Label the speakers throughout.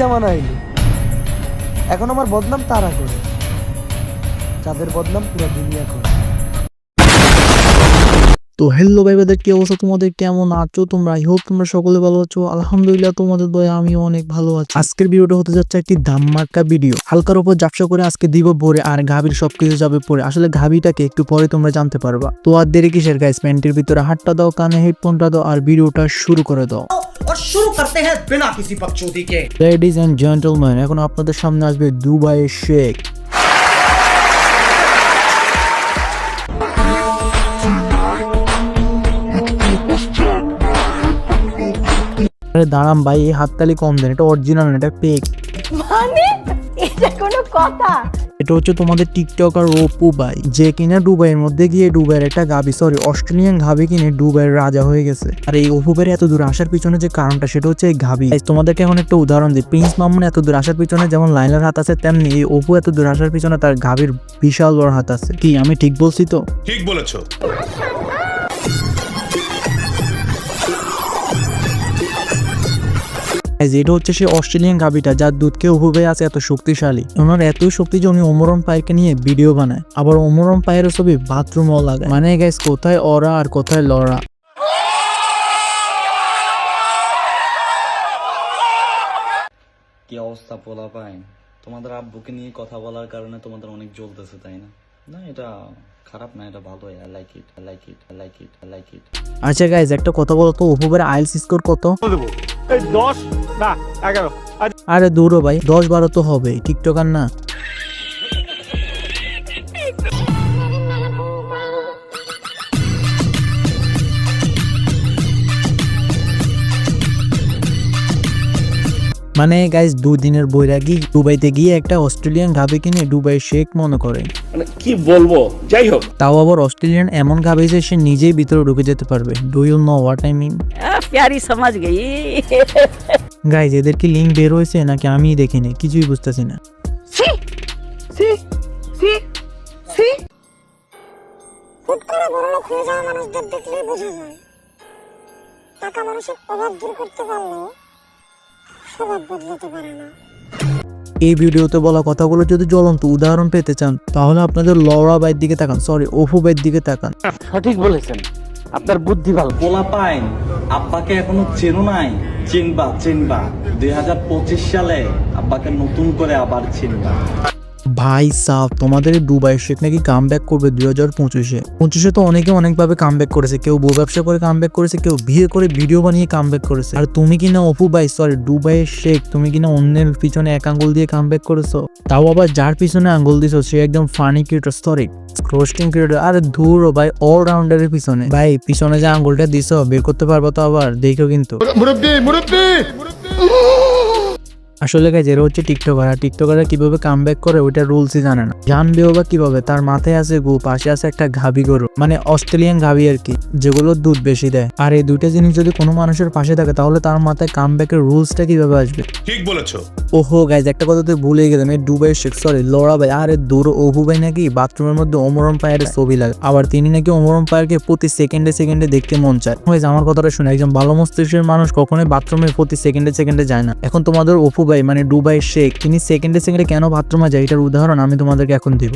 Speaker 1: জামানা এলো এখন আমার বদনাম তারা করে। যাদের বদনাম পুরো দুনিয়া করে।
Speaker 2: তো হ্যালো ভাই বাদের কি অবস্থা? তোমাদের কেমন আছো তোমরা? আই হোপ তোমরা সকলে ভালো আছো। আলহামদুলিল্লাহ, তোমাদের দয়া, আমিও অনেক ভালো আছি। আজকের ভিডিওটা হতে যাচ্ছে একটি ধামাকা ভিডিও হালকার উপর জাপসা করে আজকে দিব ভরে, আর গাভীর সবকিছু যাবে পরে। আসলে গাভীটাকে একটু পরে তোমরা জানতে পারবা। তো আর দেরি কিসের গাইস প্যান্টের ভিতরে হাতটা দাও, কানে হেডফোনটা দাও, আর ভিডিওটা শুরু করে দাও।
Speaker 3: और शुरू करते हैं बिना किसी बकचोदी के
Speaker 2: লেডিজ এন্ড জেন্টলম্যান এখন আপনাদের সামনে আসবে দুবাইয়ের শেখ আরে দাঁড়াম ভাই এই হাততালি কম দেন এটা অরিজিনাল না এটা ফেক
Speaker 4: মানে এটা কোনো কথা
Speaker 2: এটা হচ্ছে তোমাদের টিকটক আর ওপু বাই যে কিনা দুবাইয়ের মধ্যে গিয়ে দুবাইয়ের একটা গাবি সরি অস্ট্রেলিয়ান গাবি কিনে দুবাইয়ের রাজা হয়ে গেছে। আর এই অপু ভাইয়ের এত দূর আসার পিছনে যে কারণটা, সেটা হচ্ছে এই গাবি। তোমাদেরকে এখন একটা উদাহরণ দিই। প্রিন্স মামুন এত দূর আসার পিছনে যেমন লাইলার হাত আছে, তেমনি এই অপু এত দূর আসার পিছনে তার গাবির বিশাল বড় হাত আছে। কি, আমি ঠিক বলছি তো?
Speaker 5: ঠিক বলেছ।
Speaker 2: এটা হচ্ছে সেই অস্ট্রেলিয়ান গাবিটা যার দুধকে অহুবে আছে এত শক্তিশালী। ওনার এতই শক্তি যে উনি ওমরন পায়েরকে নিয়ে ভিডিও বানায়। আবার ওমরন পায়ের ছবি বাথরুমও লাগায়। মানে গাইস কোথায় ওরা আর কোথায় লড়া
Speaker 6: কি অবস্থা পোলা তোমাদের আব্বুকে নিয়ে কথা বলার কারণে তোমাদের অনেক জ্বলতেছে তাই না? না এটা খারাপ না এটা ভালো I like it I like it I like it I like it
Speaker 2: আচ্ছা গাইজ একটা কথা বলো তো আইএলস স্কোর কত? আরে দূরও ভাই দশ বারো তো হবে টিকটকার না। মানে গাইজ দুদিনের বৈরাগী দুবাইতে গিয়ে একটা অস্ট্রেলিয়ান গাভি কিনে দুবাই শেখ মনে করে।
Speaker 7: মানে কি বলব? যাই হোক।
Speaker 2: তাও আবার অস্ট্রেলিয়ান এমন গাভি যে সে নিজেই ভিতরে ঢুকে যেতে পারবে। Do you know what I
Speaker 4: mean প্যারি সমাজ গই।
Speaker 2: গাইজ এদের কি লিঙ্ক বের হয়েছে নাকি আমিই দেখিনি? কিছুই বুঝতেছি না।
Speaker 8: হুট করে বড়লোক হয়ে যাওয়া মানুষদের দেখলেই বোঝা যায়। টাকা মানুষের অভাব দূর করতে পারলেও স্বভাব বদলাতে পারে না।
Speaker 2: এই ভিডিওতে বলা কথাগুলো যদি জ্বলন্ত উদাহরণ পেতে চান তাহলে আপনাদের লড়া বাইর দিকে তাকান সরি ওফো বাইর দিকে তাকান।
Speaker 3: সঠিক বলেছেন। আপনার বুদ্ধি ভালো।
Speaker 6: পোলা পাইন আব্বাকে এখনও চেনো নাই। চিনবা চিনবা। দুই হাজার পঁচিশ সালে আব্বাকে নতুন করে আবার চিনবা।
Speaker 2: ভাই সাহ তোমাদের দুবাই শেখ নাকি কাম ব্যাক করবে দুই হাজার পঁচিশে। পঁচিশে তো অনেকে অনেকভাবে কাম ব্যাক করেছে, কেউ বউ ব্যবসা করে কাম ব্যাক করেছে, কেউ বিয়ে করে ভিডিও বানিয়ে কাম ব্যাক করেছে। আর তুমি কিনা অপু ভাই সরি দুবাইয়ের শেখ তুমি কিনা অন্যের পিছনে এক আঙ্গুল দিয়ে কাম ব্যাক করেছ। তাও আবার যার পিছনে আঙ্গুল দিছো, সে একদম funny creator sorry roasting creator আরে দূর ভাই অলরাউন্ডারের পিছনে। ভাই, পিছনে যে আঙ্গুলটা দিছো, বের করতে পারব তো আবার, দেখো কিন্তু। আসলে গাইজ এরা হচ্ছে টিকটকার আর টিকটকাররা কীভাবে কাম করে ওইটা রুলসই জানে না। জানবেও বা কীভাবে তার মাথায় আছে গু পাশে আছে একটা ঘাবি গরু মানে অস্ট্রেলিয়ান ঘাবি আর কি যেগুলো দুধ বেশি দেয়। আর এই দুইটা জিনিস যদি কোনো মানুষের পাশে থাকে তাহলে তার মাথায় কাম ব্যাকের রুলসটা কীভাবে আসবে?
Speaker 5: ঠিক বলেছ।
Speaker 2: ওহো গাইজ একটা কথা তুই ভুলে গেলাম এই দুবাই শেখ সরি লড়া ভাই আরে দূর ওহু ভাই নাকি বাথরুমের মধ্যে অমরম পায়ের ছবি লাগে আবার তিনি নাকি অমরম পায়েরকে প্রতি সেকেন্ডে সেকেন্ডে দেখতে মন চায়। আমার কথাটা শুনে একজন ভালো মস্তিষ্কের মানুষ কখনোই বাথরুমে প্রতি সেকেন্ডে সেকেন্ডে যায় না। এখন তোমাদের অপু ভাই মানে দুবাই শেখ তিনি সেকেন্ডে সেকেন্ডে কেন বাথরুমে যায় এটার উদাহরণ আমি তোমাদেরকে এখন দিব।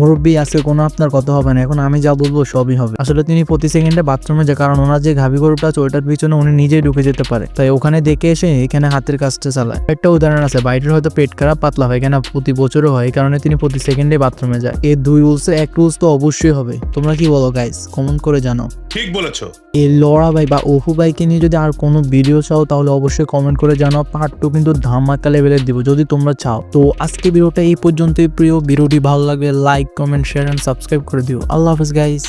Speaker 2: মুরব্বী আজকে কোনো আপনার কথা হবে না। এখন আমি যা বলব সবই হবে। আসলে তিনি প্রতি সেকেন্ডে বাথরুমে যায় কারণ ওনার যে ঘাবি গরুটা আছে ওইটার পিছনে উনি নিজেই ঢুকে যেতে পারে। তাই ওখানে দেখে এসে এখানে হাতের কাজটা চালায়। একটা উদাহরণ আছে বাইরের হয়তো পেট খারাপ পাতলা হয় কেন প্রতি বছরও হয় এই কারণে তিনি প্রতি সেকেন্ডে বাথরুমে যায় এই দুই রুলস এক রুলস তো অবশ্যই হবে। তোমরা কি বলো গাইস কমেন্ট করে জানো
Speaker 5: ঠিক বলেছ।
Speaker 2: এই লড়া ভাই বা অহু ভাইকে নিয়ে যদি আর কোনো ভিডিও চাও, তাহলে অবশ্যই কমেন্ট করে জানাও। পার্ট টু কিন্তু ধামাকা লেভেলের দিব, যদি তোমরা চাও। তো আজকে ভিডিওটা এই পর্যন্তই, প্রিয়। ভিডিওটি ভালো লাগলে like comment share and subscribe করে দিও। আল্লাহ হাফেজ গাইস